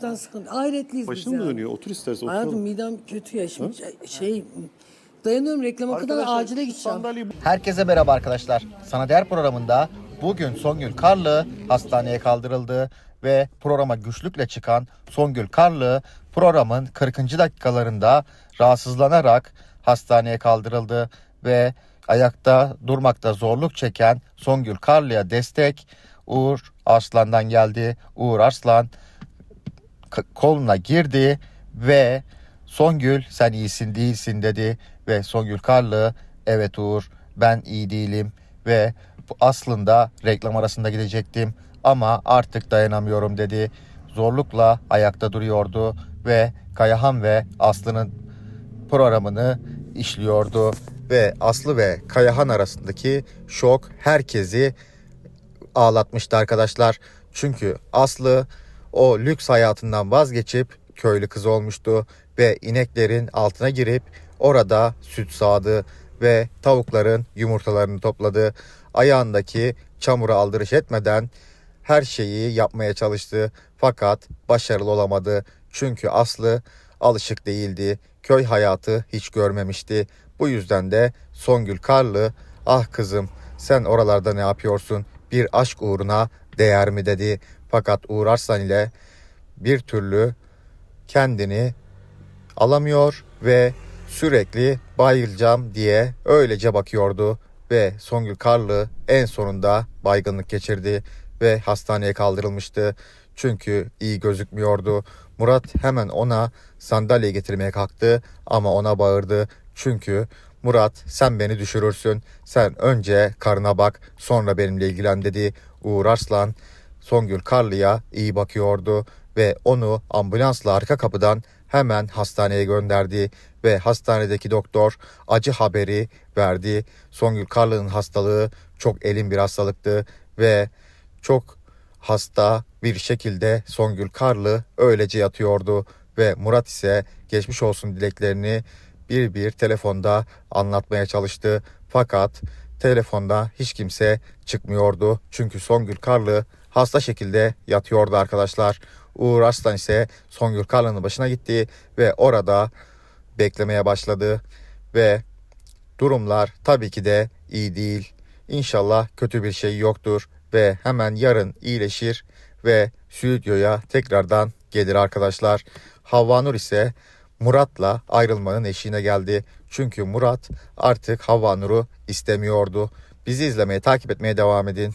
Tan sıkıntı. Hayretliyiz biz Başın mı yani. dönüyor? Otur istersen Hayatım oturalım. midem kötü ya şimdi şey dayanıyorum reklama kadar Arkadaşlar, acile gideceğim. Sandalyeyi Herkese merhaba arkadaşlar. Sana Değer programında bugün Songül Karlı hastaneye kaldırıldı ve programa güçlükle çıkan Songül Karlı programın 40. dakikalarında rahatsızlanarak hastaneye kaldırıldı ve ayakta durmakta zorluk çeken Songül Karlı'ya destek Uğur Arslan'dan geldi. Uğur Arslan koluna girdi ve Songül sen iyisin değilsin dedi ve Songül Karlı evet Uğur ben iyi değilim ve aslında reklam arasında gidecektim ama artık dayanamıyorum dedi. Zorlukla ayakta duruyordu ve Kayahan ve Aslı'nın programını işliyordu ve Aslı ve Kayahan arasındaki şok herkesi ağlatmıştı arkadaşlar. Çünkü Aslı o lüks hayatından vazgeçip köylü kız olmuştu ve ineklerin altına girip orada süt sağdı ve tavukların yumurtalarını topladı. Ayağındaki çamura aldırış etmeden her şeyi yapmaya çalıştı fakat başarılı olamadı. Çünkü Aslı alışık değildi. Köy hayatı hiç görmemişti. Bu yüzden de Songül Karlı ah kızım sen oralarda ne yapıyorsun? Bir aşk uğruna değer mi dedi. Fakat Uğur Arslan ile bir türlü kendini alamıyor ve sürekli bayılacağım diye öylece bakıyordu ve Songül Karlı en sonunda baygınlık geçirdi ve hastaneye kaldırılmıştı. Çünkü iyi gözükmüyordu. Murat hemen ona sandalye getirmeye kalktı ama ona bağırdı. Çünkü Murat sen beni düşürürsün. Sen önce karına bak sonra benimle ilgilen dedi. Uğur Arslan Songül Karlı'ya iyi bakıyordu ve onu ambulansla arka kapıdan hemen hastaneye gönderdi ve hastanedeki doktor acı haberi verdi. Songül Karlı'nın hastalığı çok elin bir hastalıktı ve çok hasta bir şekilde Songül Karlı öylece yatıyordu ve Murat ise geçmiş olsun dileklerini bir bir telefonda anlatmaya çalıştı. Fakat telefonda hiç kimse çıkmıyordu. Çünkü Songül Karlı hasta şekilde yatıyordu arkadaşlar. Uğur Arslan ise Songül Karlı'nın başına gitti ve orada beklemeye başladı ve durumlar tabii ki de iyi değil. İnşallah kötü bir şey yoktur ve hemen yarın iyileşir ve stüdyoya tekrardan gelir arkadaşlar. Havva Nur ise Murat'la ayrılmanın eşiğine geldi. Çünkü Murat artık Havva Nur'u istemiyordu. Bizi izlemeye, takip etmeye devam edin.